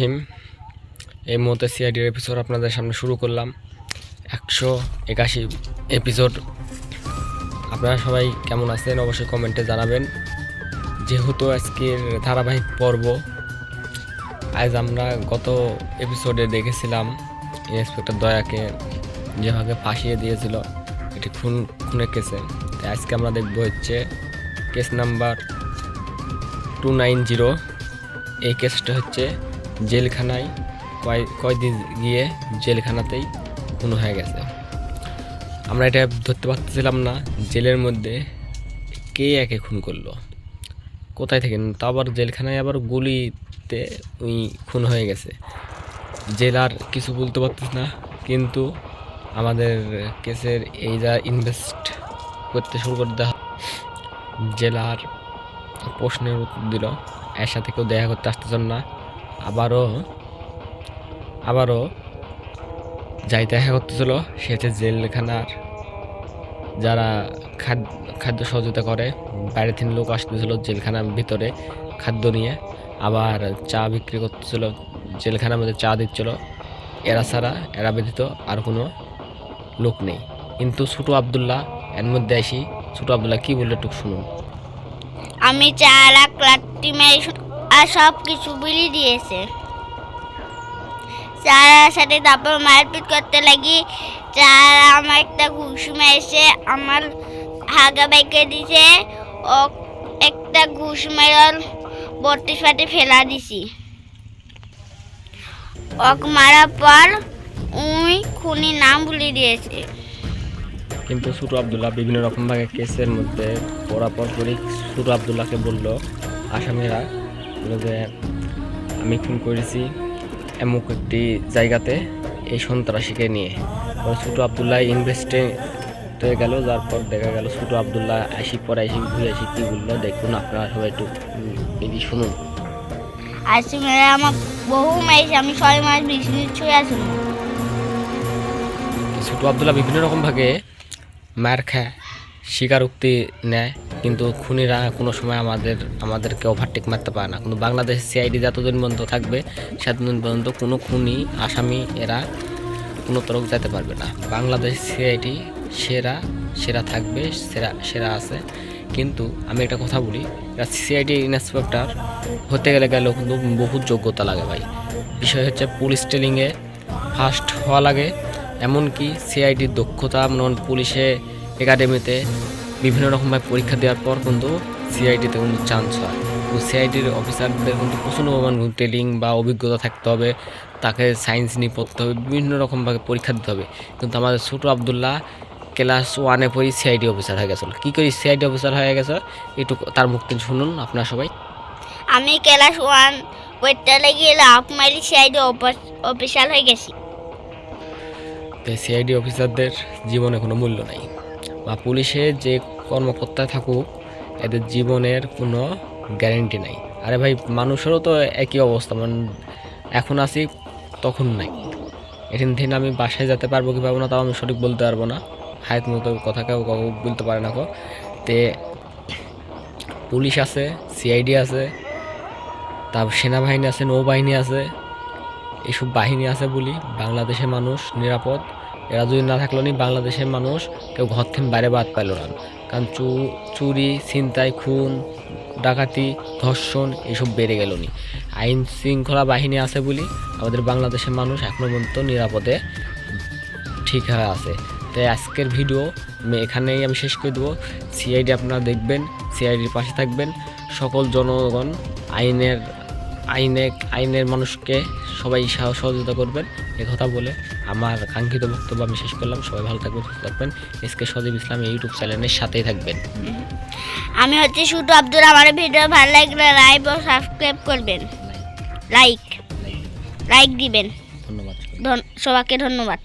হিম এই মুহূর্তে সিআইডির এপিসোড আপনাদের সামনে শুরু করলাম। একশো একাশি এপিসোড আপনারা সবাই কেমন আছেন? অবশ্যই কমেন্টে জানাবেন। যেহেতু আজকের ধারাবাহিক পর্ব, আজ আমরা গত এপিসোডে দেখেছিলাম ইন্সপেক্টর দয়াকে যেভাবে ফাঁসিয়ে দিয়েছিল, এটি খুন, খুনের কেসে তাই আজকে আমরা দেখব হচ্ছে case number two nine zero এই কেসটা হচ্ছে জেলখানায় কয়, কয়দিন গিয়ে জেলখানাতেই খুন হয়ে গেছে। আমরা এটা ধরতে পারতেছিলাম না, জেলের মধ্যে কে একে খুন করল? কোথায় থেকে? তা আবার জেলখানায় আবার গুলিতে উনি খুন হয়ে গেছে। জেলার কিছু বলতে পারতেছ না, কিন্তু আমাদের কেসের এই যা ইনভেস্ট করতে শুরু করে দেওয়া জেলার প্রশ্নের উত্তর দিল, এর সাথে কেউ দেখা করতে আসতেছেন না। আবারও আবারও যাই দেখা করতেছিল, সে হচ্ছে জেলখানার যারা খাদ্য খাদ্য সহযোগিতা করে। বাইরে থেকে লোক আসতেছিল জেলখানার ভিতরে খাদ্য নিয়ে। আবার চা বিক্রি করতেছিল, জেলখানার মধ্যে চা দিচ্ছিল। এরা ছাড়া, এরা ব্যতীত আর কোনো লোক নেই। কিন্তু ছোটো আবদুল্লাহ, এর মধ্যে আসি। ছোটো আবদুল্লাহ কী বললে একটু শুনুন। আমি লাত্তি মেরে আর সব কিছু বিলি দিয়েছে। চারার সাথে তারপর মারপিট করতে লাগি চারা আমার একটা ঘুষ মেরেছে, আমার হাগা বাইকে দিছে, ও একটা ঘুষ মেরল বত্রিশ পাটে ফেলা দিছি। ওক মারার পর উই খুনি নাম ভুলে দিয়েছে। কিন্তু ছোটো আবদুল্লাহ বিভিন্ন রকমভাবে কেসের মধ্যে পড়া করে ছোটো আবদুল্লাহকে বলল, আসামিরা বলল যে আমি খুন করেছি এমুক একটি জায়গাতে এই সন্ত্রাসীকে নিয়ে। ছোটো আবদুল্লাহ ইনভেস্টে হয়ে গেল যার পর দেখা গেল ছোটো আবদুল্লাহ আইসি পরে আইসি ঘুরে আসি কী বলল দেখুন আপনারা সবাই একটু এদিকে শুনুন। মেরে আমার বহু আমি ছয় মাস বিশ মিনিট ছুঁয়ে আসুন ছোটো আবদুল্লাহ বিভিন্ন রকমভাবে মার খায় স্বীকারোক্তি নেয়। কিন্তু খুনিরা কোনো সময় আমাদের, আমাদেরকে ওভারটেক মারতে পারে না। কিন্তু বাংলাদেশ সিআইডি যতদিন পর্যন্ত থাকবে, সেতদিন পর্যন্ত কোনো খুনি, আসামি, এরা কোনো তরফ যেতে পারবে না। বাংলাদেশ সিআইডি সেরা সেরা থাকবে, সেরা সেরা আছে। কিন্তু আমি একটা কথা বলি, এরা সিআইডি ইন্সপেক্টর হতে গেলে গেলেও কিন্তু বহুত যোগ্যতা লাগে ভাই। বিষয় হচ্ছে পুলিশ ট্রেনিংয়ে ফার্স্ট হওয়া লাগে, এমনকি সিআইডির দক্ষতা যেমন পুলিশে একাডেমিতে বিভিন্ন রকমভাবে পরীক্ষা দেওয়ার পর কিন্তু সিআইডিতে কিন্তু চান্স হয়। তো সিআইডির অফিসারদের কিন্তু প্রচুর পরিমাণ ট্রেনিং বা অভিজ্ঞতা থাকতে হবে তাকে সায়েন্স নিয়ে পড়তে হবে বিভিন্ন রকমভাবে পরীক্ষা দিতে হবে। কিন্তু আমাদের ছোটো আবদুল্লাহ ক্লাস ওয়ানে পড়ি সিআইডি অফিসার হয়ে গেছিল। কী করি সিআইডি অফিসার হয়ে গেছে একটু তার মুখ থেকে শুনুন আপনারা সবাই। আমি ক্লাস ওয়ান পড়তে লেগে লাভ মারি সাইডে অফিসিয়াল হয়ে গেছি। তো সিআইডি অফিসারদের জীবনে কোনো মূল্য নাই। বা পুলিশে যে কর্মকর্তা থাকুক, এদের জীবনের কোনো গ্যারেন্টি নাই। আরে ভাই, মানুষেরও তো একই অবস্থা মানে এখন আছি, তখন নাই। এখান থেকে আমি বাসায় যেতে পারব কি পারব না, তাও আমি সঠিক বলতে পারব না। হায়াত মতো কথা কেউ কাউ বলতে পারে না কো। তে পুলিশ আছে, সিআইডি আছে, তারপর সেনাবাহিনী আছে, নৌবাহিনী আছে এইসব বাহিনী আছে বলি, বাংলাদেশের মানুষ নিরাপদ। এরা যদি না থাকল নি, বাংলাদেশের মানুষ কেউ ঘর থেকে বাইরে বাদ পাইল না। কারণ চু, চুরি, ছিনতাই, খুন, ডাকাতি, ধর্ষণ, এসব বেড়ে গেল নি। আইন শৃঙ্খলা বাহিনী আছে বলি আমাদের বাংলাদেশের মানুষ এখনও পর্যন্ত নিরাপদে ঠিক হয়ে আছে। তাই আজকের ভিডিও এখানেই আমি শেষ করে দেবো। সিআইডি আপনারা দেখবেন, সিআইডির পাশে থাকবেন। সকল জনগণ, আইনের, আইনে, আইনের মানুষকে সবাই সাহ- সহযোগিতা করবেন। কথা বলে আমার কাঙ্ক্ষিত বক্তব্য আমি শেষ করলাম। সবাই ভালো থাকবেন সুস্থ থাকবেন। এসকে সজীব ইসলাম এই ইউটিউব চ্যানেলের সাথেই থাকবেন। আমি হচ্ছে শুধু আব্দুল আমার ভিডিও ভালো লাগলে লাইক ও সাবস্ক্রাইব করবেন। লাইক লাইক দিবেন। ধন্যবাদ। ধন- সবাইকে ধন্যবাদ।